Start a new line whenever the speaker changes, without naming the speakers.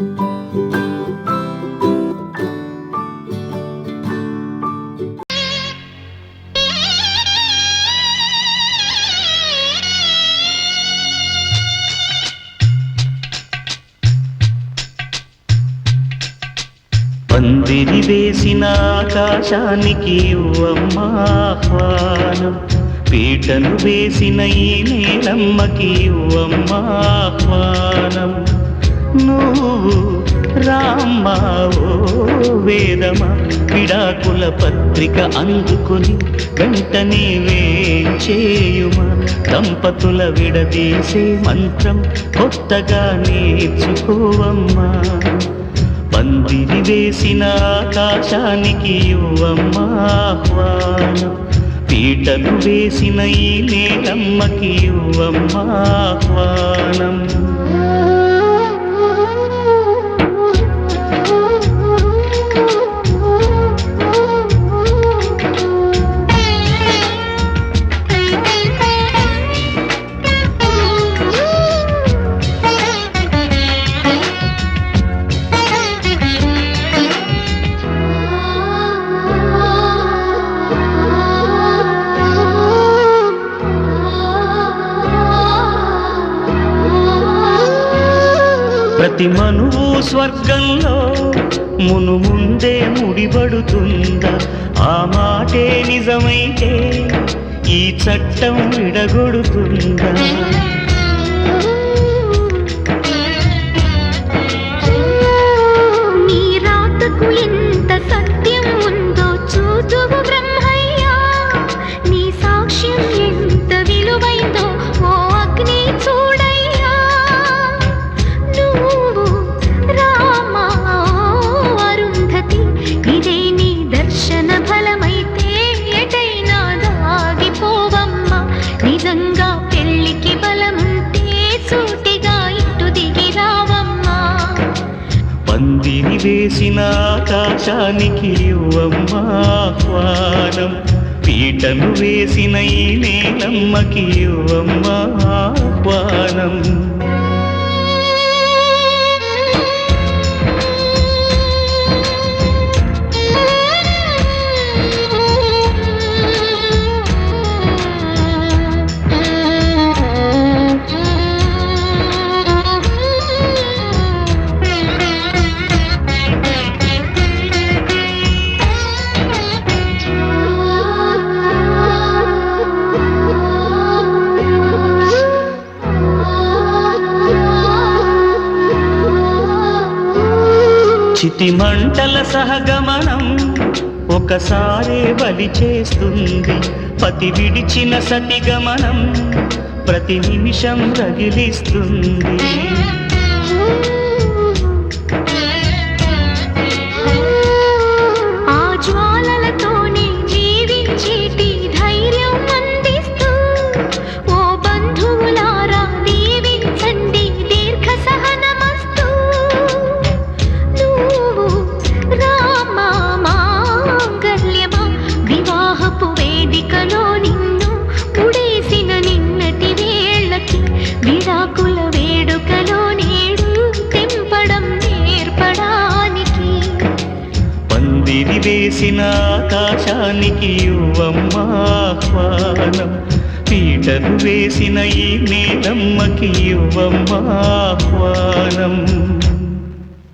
పందిరి వేసిన ఆకాశానికి ఇవ్వమ్మా ఆహ్వానం. పీటను వేసిన ఈ నేలమ్మకి ఇవ్వమ్మా ఆహ్వానం. నువ్వు రామ్మా వేదమా? విడాకుల పత్రిక అందుకొని వెంటనే వేచేయుమా దంపతుల విడదీసే మంత్రం కొత్తగా నేర్చుకోవమ్మా. పందిరి వేసిన ఆకాశానికి యువమ్మా ఆహ్వానం. పీటలు వేసిన ఈ నేలమ్మకి యువమ్మా ఆహ్వానం. ప్రతి మనువు స్వర్గంలో మును ముందే ముడిపడుతుందా? ఆ మాటే నిజమైతే ఈ చట్టం విడగొడుతుందా? పందిరి వేసిన ఆకాశానికి యువమ్మా ఆహ్వానం. పీటను వేసిన ఈ నేలమ్మకి యువమ్మా చితి మంటల సహగమనం ఒకసారే బలి చేస్తుంది. పతి విడిచిన సతి గమనం ప్రతి నిమిషం రగిలిస్తుంది. పందిరి ఆకాశానికి యువమ్మాహ్వానం పీటలు వేసిన ఈ నీలమ్మకి యువమ్మాహ్వానం